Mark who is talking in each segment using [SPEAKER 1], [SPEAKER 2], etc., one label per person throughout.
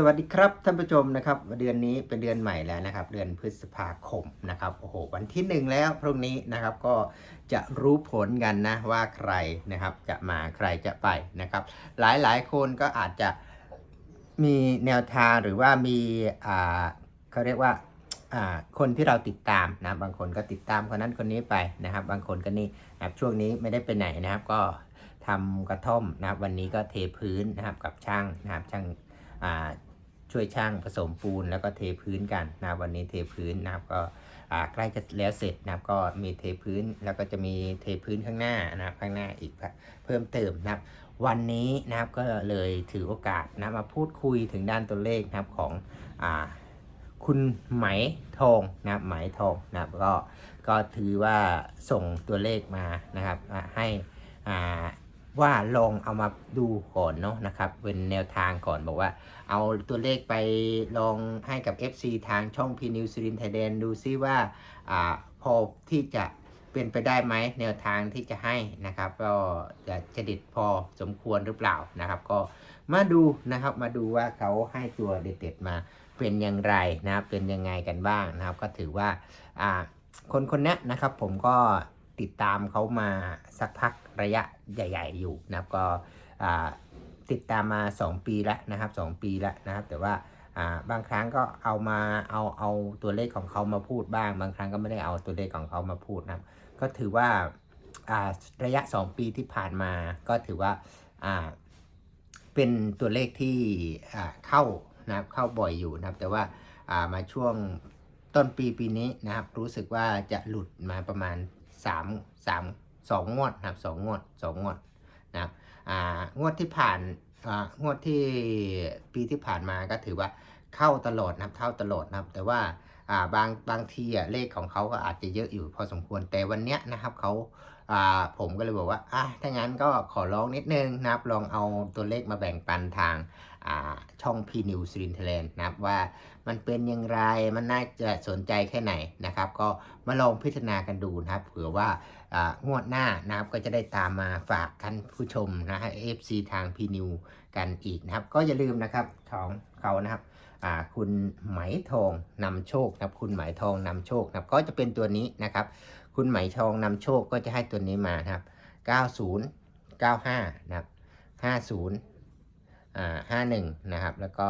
[SPEAKER 1] สวัสดีครับท่านผู้ชมนะครับเดือนนี้เป็นเดือนใหม่แล้วนะครับ เดือนพฤษภาคมนะครับโอ้โหวันที่หนึ่งแล้วพรุ่งนี้นะครับก็จะรู้ผลกันนะว่าใครนะครับจะมาใครจะไปนะครับ หลายหลายคนก็อาจจะมีแนวทางหรือว่ามีอ่าเขาเรียกว่าอ่าคนที่เราติดตามนะบางคนก็ติดตามคนนั้นคนนี้ไปนะครับ บางคนก็นี่นะครับช่วงนี้ไม่ได้ไปไหนนะครับ ก็ทำกระท่อมนะครับ วันนี้ก็เทพื้นนะครับกับช่างนะครับช่างอ่า ช่วยช่างผสมปูนแล้วก็เทพื้นกันนะวันนี้เทพื้นนะครับก็ใกล้จะแล้วเสร็จนะครับก็มีเทพื้นแล้วก็จะมีเทพื้นข้างหน้านะครับข้างหน้าอีกเพิ่มเติมนะครับ วันนี้นะครับก็เลยถือโอกาสนะมาพูดคุยถึงด้านตัวเลขนะครับของอคุณไหมทองนะครับไหมทองนะครับก็ก็ถือว่าส่งตัวเลขมานะครับให้อ่า ว่าลองเอามาดูก่อนเนาะนะครับเป็นแนวทางก่อนบอกว่า เอาตัวเลขไปลองให้กับ FC ทางช่อง p n e w s รินไทยแดนดูซิว่าอ่าพอที่จะเป็นไปได้ไหมแนวทางที่จะให้นะครับก็จะจะดิดพอสมควรหรือเปล่านะครับ ก็มาดูนะครับมาดูว่าเขาให้ตัวเด็ดๆมาเป็นอย่างไรนะครับเป็นยังไงกันบ้างนะครับ ก็ถือว่าอ่าคนคนนี้นะครับผมก็ติดตามเขามาสักพัก ระยะใหญ่ ๆ อยู่นะครับก็ติดตามมา 2 ปีแล้วนะครับ 2 ปีแล้วนะครับ แต่ว่าบางครั้งก็เอามาเอาเอาตัวเลขของเขามาพูดบ้าง บางครั้งก็ไม่ได้เอาตัวเลขของเขามาพูดนะครับ ก็ถือว่าระยะ 2 ปีที่ผ่านมาก็ถือว่าเป็นตัวเลขที่เข้านะครับเข้าบ่อยอยู่นะครับ แต่ว่าอ่ามาช่วงต้นปีปีนี้นะครับ รู้สึกว่าจะหลุดมาประมาณ 3 3 2งวดนะครับ2งวด2งวดนะครับอ่างวดที่ผ่านอ่างวดที่ปีที่ผ่านมาก็ถือว่าเข้าตลอดนะครับเข้าตลอดนะครับ แต่ว่าอ่าบางบางทีอะเลขของเขาก็อาจจะเยอะอยู่พอสมควรแต่วันเนี้ยนะครับเขา อ่าผมก็เลยบอกว่าอะถ้างั้นก็ขอร้องนิดนึงนะครับลองเอาตัวเลขมาแบ่งปันทางอ่าช่อง P News สิรินทแลนด์นะครับว่ามันเป็นอย่างไรมันน่าจะสนใจแค่ไหนนะครับ ก็มาลองพิจารณากันดูนะครับเผื่อว่างวดหน้านะครับก็จะได้ตามมาฝากท่านผู้ชมนะฮะ FC ทางพีนิวกันอีกนะครับ ก็อย่าลืมนะครับของเขานะครับคุณไหมทองนำโชคนะครับ คุณไหมทองนำโชคนะครับก็จะเป็นตัวนี้นะครับ คุณไหมทองนำโชคก็จะให้ตัวนี้มานะครับ 90 95 นะครับ 50อ่า51 นะครับ แล้วก็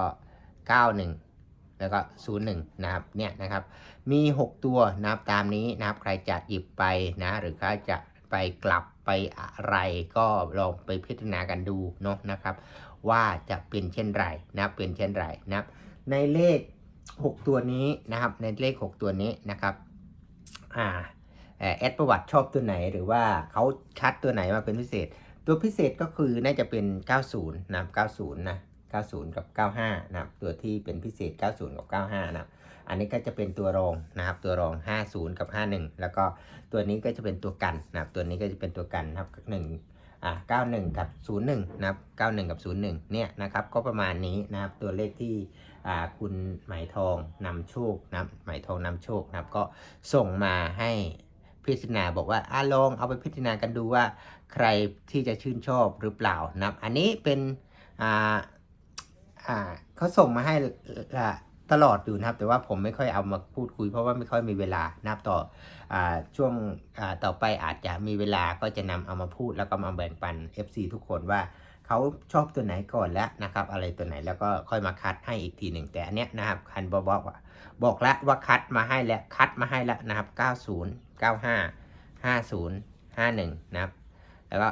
[SPEAKER 1] 91 แล้วก็ 01 นะครับ เนี่ยนะครับ มี 6 ตัวนะครับตามนี้นะครับ ใครจะหยิบไปนะ หรือใครจะไปกลับไปอะไรก็ลองไปพิจารณากันดูเนาะนะครับ ว่าจะเป็นเช่นไรนะรเป็นเช่นไรนะรในเลข 6 ตัวนี้นะครับ ในเลข 6 ตัวนี้นะครับ อ่า แอดประวัติชอบตัวไหน หรือว่าเขาคัดตัวไหนมาเป็นพิเศษ ตัวพิเศษก็คือน่าจะเป็น 90นะ90 นะ 90 กับ 95 นะครับ ตัวที่เป็นพิเศษ 90 กับ 95 นะครับ อันนี้ก็จะเป็นตัวรองนะครับ ตัวรอง 50 กับ 51 แล้วก็ตัวนี้ก็จะเป็นตัวกันนะครับ ตัวนี้ก็จะเป็นตัวกันนะครับ1อ่า91 กับ 01 นะครับ 91 กับ 01 เนี่ยนะครับ ก็ประมาณนี้นะครับ ตัวเลขที่อ่าคุณหมายทองนำโชคนะครับไหมทองนำโชคนะครับ ก็ส่งมาให้ พิจารณาบอกว่าอาลองเอาไปพิจารณากันดูว่าใครที่จะชื่นชอบหรือเปล่านะครับ อันนี้เป็นอ่าอ่าเขาส่งมาให้ตลอดอยู่นะครับ แต่ว่าผมไม่ค่อยเอามาพูดคุย เพราะว่าไม่ค่อยมีเวลานะครับต่ออช่วงต่อไปอาจจะมีเวลาก็จะนำเอามาพูดแล้วก็มาแบ่งปัน FC ทุกคนว่าเขาชอบตัวไหนก่อนแล้วนะครับ อะไรตัวไหนแล้วก็ค่อยมาคัดให้อีกทีหนึ่งแต่อันเนี้ยนะครับคันบอกบอกบอกแล้วว่าคัดมาให้แล้วคัดมาให้แล้วนะครับ 90 95 50 51 นะครับ แล้วก็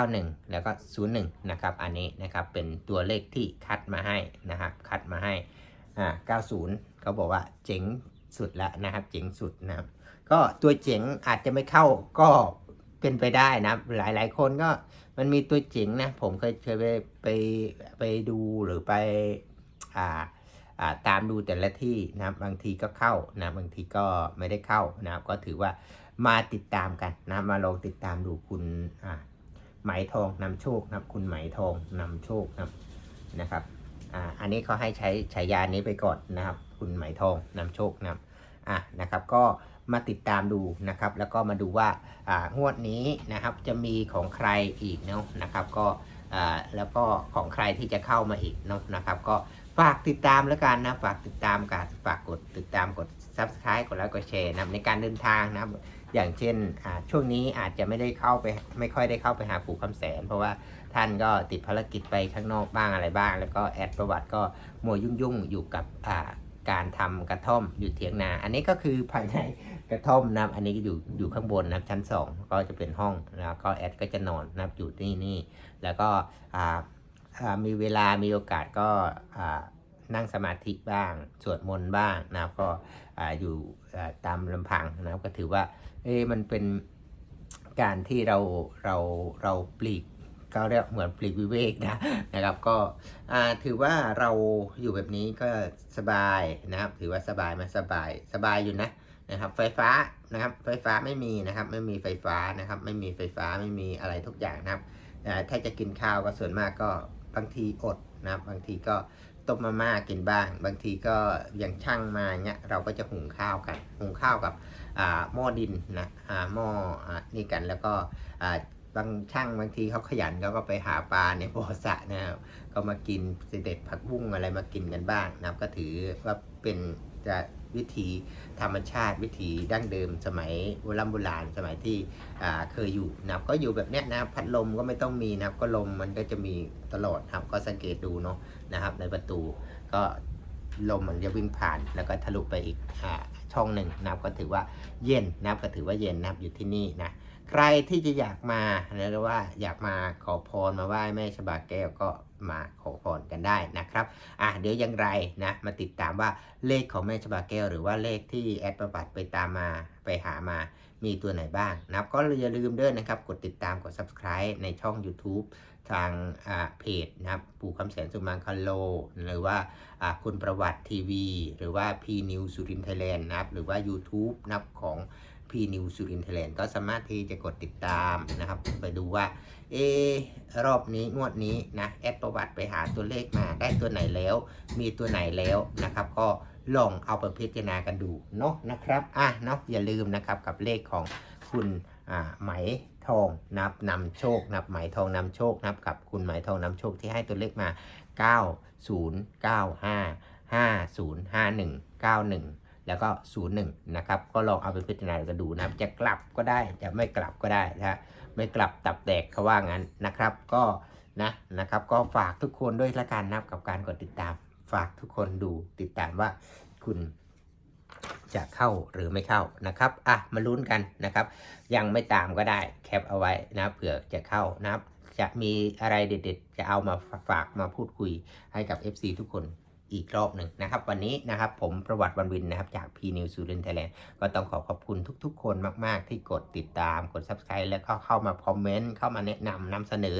[SPEAKER 1] 91 แล้วก็ 01 นะครับ อันนี้นะครับเป็นตัวเลขที่คัดมาให้นะครับ คัดมาให้อ่า90 เขาบอกว่าเจ๋งสุดแล้วนะครับ เจ๋งสุดนะครับ ก็ตัวเจ๋งอาจจะไม่เข้าก็เป็นไปได้นะครับหลายคนก็มันมีตัวเจ๋งนะ ผมเคยเคยไปไปไปดูหรือไปอ่า ตามดูแต่ละที่นะบางทีก็เข้านะบางทีก็ไม่ได้เข้านะครับก็ถือว่ามาติดตามกันนะมาลองติดตามดูคุณไหมทองนำโชคนะคุณไหมทองนำโชคนะครับนะครับอ่าอันนี้เขาให้ใช้ฉายานี้ไปก่อนนะครับ คุณไหมทองนำโชคนะอะนะครับก็มาติดตามดูนะครับ แล้วก็มาดูว่าอ่างวดนี้นะครับจะมีของใครอีกเนาะนะครับ ก็อ่าแล้วก็ของใครที่จะเข้ามาอีกเนาะนะครับ ก็ ฝากติดตามแล้วกันนะ ฝากติดตามกันฝากกดติดตามกด subscribe กดไลค์กดแชร์นะในการเดินทางนะอย่างเช่นช่วงนี้อาจจะไม่ได้เข้าไปไม่ค่อยได้เข้าไปหาปู่คำแสน เพราะว่าท่านก็ติดภารกิจไปข้างนอกบ้างอะไรบ้าง แล้วก็แอดประวัติก็มัวยุ่งๆอยู่กับการทำกระท่อมอยู่เถียงนา อันนี้ก็คือภายในกระท่อมนะอันนี้อยู่อยู่ข้างบนนะชั้น 2 ก็จะเป็นห้องแล้วก็แอดก็จะนอนนะอยู่ที่นี่แล้วก็อ่า มีเวลามีโอกาสก็นั่งสมาธิบ้าง สวดมนต์บ้างนะครับก็ออยู่ตามลำพังนะครับก็ถือว่าเอะมันเป็นการที่เราเราเราปลีกก็เรียกเหมือนปลีกวิเวกนะนะครับก็ถือว่าเราอยู่แบบนี้ก็สบายนะครับ ถือว่าสบายไหมสบายสบายอยู่นะนะครับ ไฟฟ้านะครับ ไฟฟ้าไม่มีนะครับ ไม่มีไฟฟ้านะครับ ไม่มีไฟฟ้าไม่มีอะไรทุกอย่างนะครับถ้าจะกินข้าวก็ส่วนมากก็ บางทีอดนะครับบางทีก็ต้มมาม่ากินบ้าง บางทีก็อย่างช่างมาเงี้ยเราก็จะหุงข้าวกัน หุงข้าวกับอ่าหม้อดินนะอ่าหม้อนี่กันแล้วก็อ่าบางช่างบางทีเขาขยันเขาก็ไปหาปลาในบ่อสระนะครับก็มากินเสด็จผักบุ้งอะไรมากินกันบ้างนะก็ถือว่าเป็นจะ วิธีธรรมชาติ วิธีดั้งเดิมสมัยโบราณโบราณสมัยที่เคยอยู่นะครับก็อยู่แบบเนี้ยนะพัดลมก็ไม่ต้องมีนะครับก็ลมมันก็จะมีตลอดครับก็สังเกตดูเนาะนะครับ ในประตูก็ลมมันจะวิ่งผ่านแล้วก็ทะลุไปอีกอช่องหนึ่งนะครับก็ถือว่าเย็นนะครับก็ถือว่าเย็นนะครับอยู่ที่นี่นะใครที่จะอยากมาหรือว่าอยากมาขอพรมาไหว้แม่ชบาแก้วก็ มาขอพรกันได้นะครับอะเดี๋ยวอยังไรนะมาติดตามว่าเลขของแม่ชบาแก้วหรือว่าเลขที่แอดประบัติไปตามมาไปหามามีตัวไหนบ้างนะครับก็อย่าลืมเด้อนะครับกดติดตามกด subscribe ในช่อง YouTube ทางอ่าเพจนะครับปู่คำแสนสุมังคโล หรือว่าอ่าคุณประวัติทีวี หรือว่า P News สุรินทร์ไทยแลนด์นะครับหรือว่า YouTube นับของ P News สุรินทร์ไทยแลนด์ก็สามารถที่จะกดติดตามนะครับ ไปดูว่าเอรอบนี้งวดนี้นะแอดประวัติไปหาตัวเลขมาได้ตัวไหนแล้ว มีตัวไหนแล้วนะครับ ก็ลองเอาไปพิจารณากันดูเนาะนะครับอะเนาะอย่าลืมนะครับกับเลขของคุณอ่าไหมทองนับนำโชคนับไหมทองนำโชคนับกับคุณไหมทองนำโชคที่ให้ตัวเลขมา 9095 5051 91 แล้วก็ 01 นะครับ ก็ลองเอาไปพิจารณากันดูนะครับ จะกลับก็ได้จะไม่กลับก็ได้นะไม่กลับตับแตกเขาว่างั้นนะครับ ก็ นะนะครับ ก็ฝากทุกคนด้วยละกันนะครับกับการกดติดตาม ฝากทุกคนดูติดตามว่าคุณจะเข้าหรือไม่เข้านะครับ อะ มาลุ้นกันนะครับ ยังไม่ตามก็ได้แคปเอาไว้นะเผื่อจะเข้านะครับ จะมีอะไรเด็ด ๆ จะเอามาฝากมาพูดคุยให้กับ FC ทุกคน อีกรอบหนึ่งนะครับ วันนี้นะครับผมประวัติวันวินนะครับจาก P News สุรินทร์ไทยแลนด์ก็ต้องขอขอบคุณทุกๆ คนมาก ๆ ที่กดติดตามกด Subscribe แล้วก็เข้ามาคอมเมนต์เข้ามาแนะนำนำเสนอ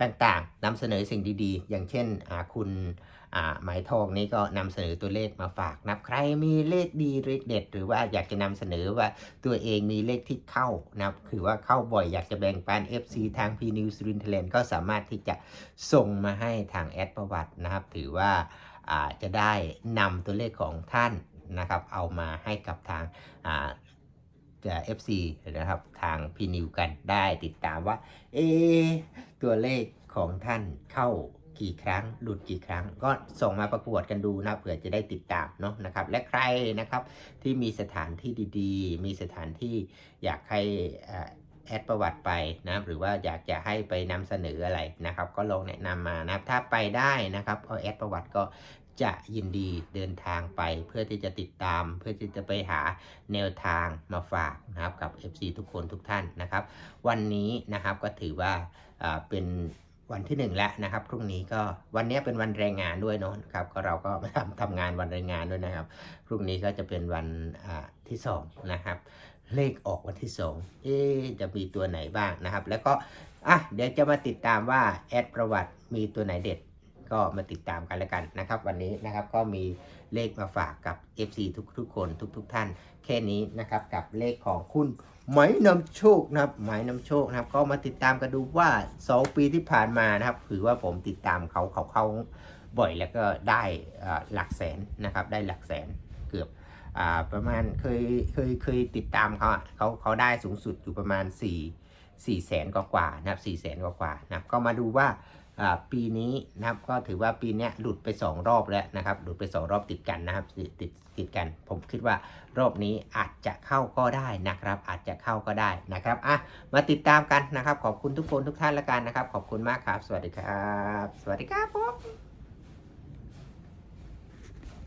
[SPEAKER 1] ต่างๆนำเสนอสิ่งดีๆ อย่างเช่นคุณหมายทองนี่ก็นำเสนอตัวเลขมาฝากนะครับใครมีเลขดีเลขเด็ด หรือว่าอยากจะนำเสนอว่าตัวเองมีเลขที่เข้านะครับคือว่าเข้าบ่อยอยากจะแบ่งปัน FC ทาง P News สุรินทร์ไทยแลนด์ก็สามารถที่จะส่งมาให้ทางแอดประวัตินะครับ ถือว่า จะได้นำตัวเลขของท่านนะครับเอามาให้กับทางอ่าจะ FC นะครับทาง P News กันได้ติดตามว่า เอ ตัวเลขของท่านเข้ากี่ครั้งหลุดกี่ครั้ง ก็ส่งมาประกวดกันดูนะเผื่อจะได้ติดตามเนาะนะครับ และใครนะครับที่มีสถานที่ดีๆ มีสถานที่อยากให้อ่อแอดประวัติไปนะหรือว่าอยากจะให้ไปนำเสนออะไรนะครับ ก็ลองแนะนำมานะถ้าไปได้นะครับเอาแอดประวัติก็ จะยินดีเดินทางไปเพื่อที่จะติดตาม เพื่อที่จะไปหาแนวทางมาฝากนะครับกับ FC ทุกคนทุกท่านนะครับ วันนี้นะครับก็ถือว่าเป็นวันที่หนึ่งแล้วนะครับพรุ่งนี้ก็วันนี้เป็นวันแรงงานด้วยเนาะครับก็เราก็มาทำทำงานวันแรงงานด้วยนะครับ พรุ่งนี้ก็จะเป็นวันที่สองนะครับเลขออกวันที่สองเอ๊จะมีตัวไหนบ้างนะครับ แล้วก็อะเดี๋ยวจะมาติดตามว่าแอดประวัติมีตัวไหนเด็ด ก็มาติดตามกันแล้วกันนะครับ วันนี้นะครับก็มีเลขมาฝากกับ FC ทุกทุกคนทุกๆท่าน แค่นี้นะครับกับเลขของคุณไหมนำโชคนะครับไหมนำโชคนะครับ ก็มาติดตามกันดูว่า 2 ปีที่ผ่านมานะครับถือว่าผมติดตามเขาเขาเขาบ่อยแล้วก็ได้หลักแสนนะครับได้หลักแสนเกือบอประมาณเคยเคยเคยติดตามเขาเขาเขาได้สูงสุดอยู่ประมาณ 4 4แสนกว่ากว่านะครับ4แสนกว่ากว่านะครับก็มาดูว่า ปีนี้นะครับก็ถือว่าปีนี้หลุดไป 2 รอบแล้วนะครับหลุดไป 2 รอบติดกันนะครับติดติดติดกัน ผมคิดว่ารอบนี้อาจจะเข้าก็ได้นะครับ อาจจะเข้าก็ได้นะครับอะมาติดตามกันนะครับ ขอบคุณทุกคนทุกท่านละกันนะครับ ขอบคุณมากครับ สวัสดีครับ สวัสดีครับผม